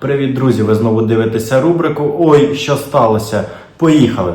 Привіт, друзі! Ви знову дивитеся рубрику Ой, що сталося? Поїхали!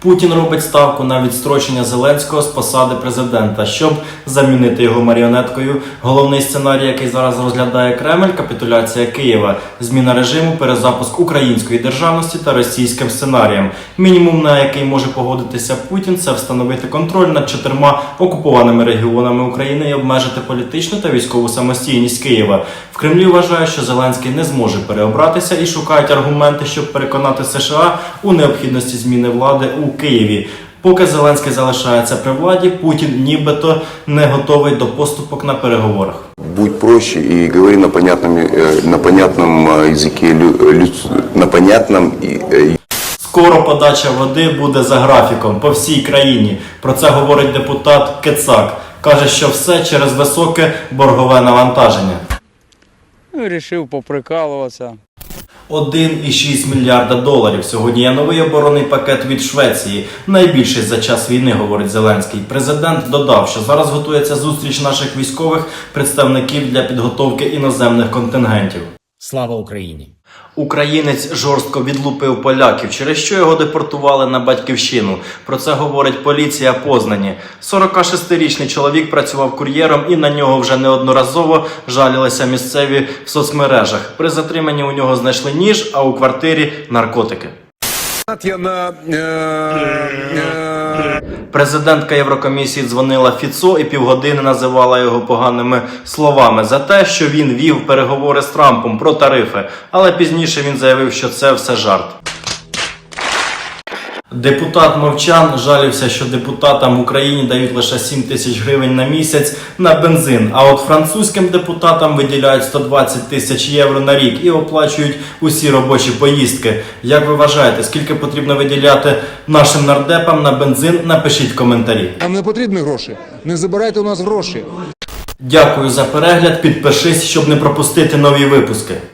Путін робить ставку на відстрочення Зеленського з посади президента, щоб замінити його маріонеткою. Головний сценарій, який зараз розглядає Кремль, капітуляція Києва, зміна режиму, перезапуск української державності та російським сценарієм. Мінімум, на який може погодитися Путін, це встановити контроль над чотирма окупованими регіонами України і обмежити політичну та військову самостійність Києва. В Кремлі вважають, що Зеленський не зможе переобратися і шукають аргументи, щоб переконати США у необхідності зміни влади у Києві. Поки Зеленський залишається при владі, Путін нібито не готовий до поступок на переговорах. Будь проще и говори на понятном, э, на понятном э, языке, лю- люд- на понятном и, э, Скоро подача води буде за графіком по всій країні. Про це говорить депутат Кецак. Каже, що все через високе боргове навантаження. Ну, рішив поприкалуватися. 1,6 мільярда доларів. Сьогодні є новий оборонний пакет від Швеції. Найбільший за час війни, говорить Зеленський. Президент додав, що зараз готується зустріч наших військових представників для підготовки іноземних контингентів. Слава Україні! Українець жорстко відлупив поляків, через що його депортували на батьківщину. Про це говорить поліція Познані. 46-річний чоловік працював кур'єром, і на нього вже неодноразово жалілися місцеві в соцмережах. При затриманні у нього знайшли ніж, а у квартирі наркотики. Я на е, е, Президентка Єврокомісії дзвонила Фіцо і півгодини називала його поганими словами за те, що він вів переговори з Трампом про тарифи. Але пізніше він заявив, що це все жарт. Депутат Мовчан жалівся, що депутатам в Україні дають лише 7 тисяч гривень на місяць на бензин. А от французьким депутатам виділяють 120 тисяч євро на рік і оплачують усі робочі поїздки. Як ви вважаєте, скільки потрібно виділяти нашим нардепам на бензин? Напишіть в коментарі. нам не потрібні гроші. Не забирайте у нас гроші. Дякую за перегляд. Підпишись, щоб не пропустити нові випуски.